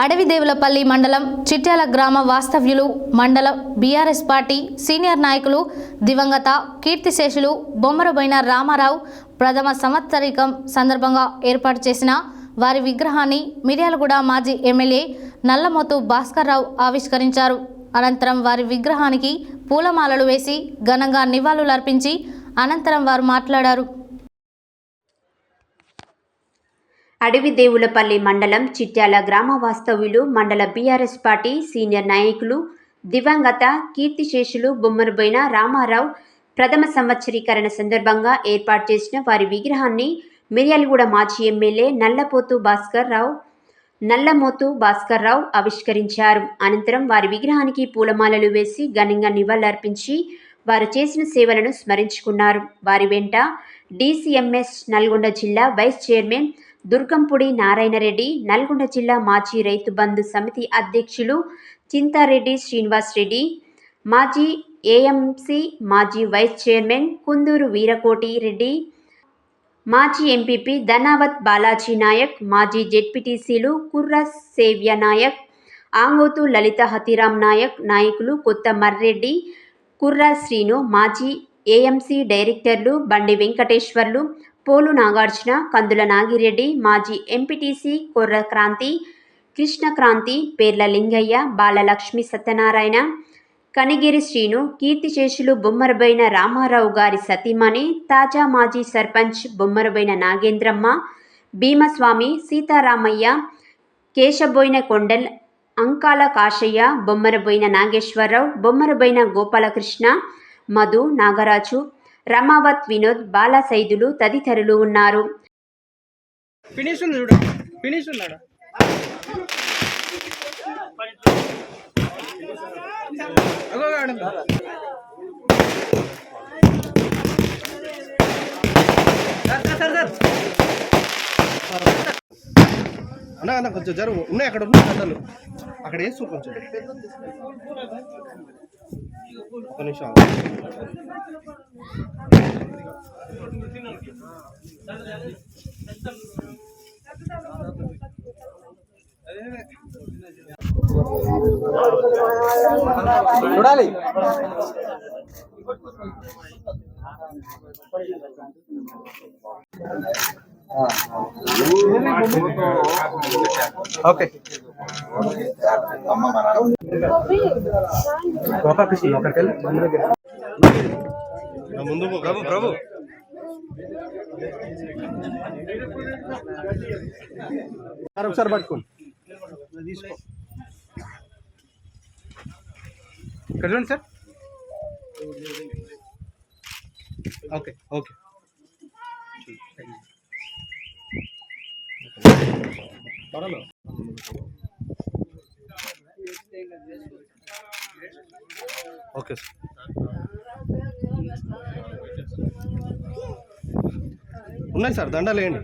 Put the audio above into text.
అడవిదేవులపల్లి మండలం చిట్యాల గ్రామ వాస్తవ్యులు మండల బీఆర్ఎస్ పార్టీ సీనియర్ నాయకులు దివంగత కీర్తిశేషులు బొమ్మరబోయిన రామారావు ప్రథమ సంవత్సరికం సందర్భంగా ఏర్పాటు చేసిన వారి విగ్రహాన్ని మిర్యాలగూడ మాజీ ఎమ్మెల్యే నల్లమోతు భాస్కర్రావు ఆవిష్కరించారు. అనంతరం వారి విగ్రహానికి పూలమాలలు వేసి ఘనంగా నివాళులర్పించి అనంతరం వారు మాట్లాడారు. అడవి దేవులపల్లి మండలం చిట్యాల గ్రామ వాస్తవ్యులు మండల బీఆర్ఎస్ పార్టీ సీనియర్ నాయకులు దివంగత కీర్తిశేషులు బొమ్మరబోయిన రామారావు ప్రథమ సంవత్సరీకరణ సందర్భంగా ఏర్పాటు చేసిన వారి విగ్రహాన్ని మిర్యాలగూడ మాజీ ఎమ్మెల్యే నల్లపోతు భాస్కర్ రావు నల్లమోతు భాస్కర్ రావు ఆవిష్కరించారు. అనంతరం వారి విగ్రహానికి పూలమాలలు వేసి ఘనంగా నివాళులర్పించి వారు చేసిన సేవలను స్మరించుకున్నారు. వారి వెంట డీసీఎంఎస్ నల్గొండ జిల్లా వైస్ చైర్మన్ దుర్గంపుడి నారాయణరెడ్డి నల్గొండ జిల్లా మాజీ రైతు బంధు సమితి అధ్యక్షులు చింతారెడ్డి శ్రీనివాస్ రెడ్డి మాజీ ఏఎంసీ మాజీ వైస్ చైర్మన్ కుందూరు వీరకోటి రెడ్డి మాజీ ఎంపీపీ ధనావత్ బాలాజీ నాయక్ మాజీ జెడ్పీటీసీలు కుర్ర సేవ్య నాయక్ ఆంగోతు లలిత హతిరామ్ నాయక్ నాయకులు కొత్త మర్రెడ్డి కుర్ర శ్రీను మాజీ ఏఎంసీ డైరెక్టర్లు బండి వెంకటేశ్వర్లు పోలు నాగార్జున కందుల నాగిరెడ్డి మాజీ ఎంపీటీసీ కొర్ర క్రాంతి కృష్ణక్రాంతి పేర్ల లింగయ్య బాలలక్ష్మి సత్యనారాయణ కనిగిరి శ్రీను కీర్తిశేషులు బొమ్మరబైన రామారావు గారి సతీమణి తాజా మాజీ సర్పంచ్ బొమ్మరబైన నాగేంద్రమ్మ భీమస్వామి సీతారామయ్య కేశబోయిన కొండల్ అంకాల కాశయ్య బొమ్మరబోయిన నాగేశ్వరరావు బొమ్మరబోయిన గోపాలకృష్ణ మధు నాగరాజు రమావత్ వినోద్ బాలసైదులు తదితరులు ఉన్నారు. ఫినిష్ చూడు. ఫినిష్ ఉన్నాడు. అగో అన్న కొంచెం జరువు ఉన్నాయి అక్కడ ఉన్నాయి గడ్డలు అక్కడ వేసు కొంచెం ఒక నిమిషం. చూడాలి. ఓకే. గోపాకృష్ణ ఒకరికి వెళ్ళి ముందు ప్రభు ప్రభు ఒకసారి పట్టుకోండి తీసుకో ఇక్కడ చూడండి sir okay okay okay sir. ఉన్నాయి సార్ దండాలు వేయండి.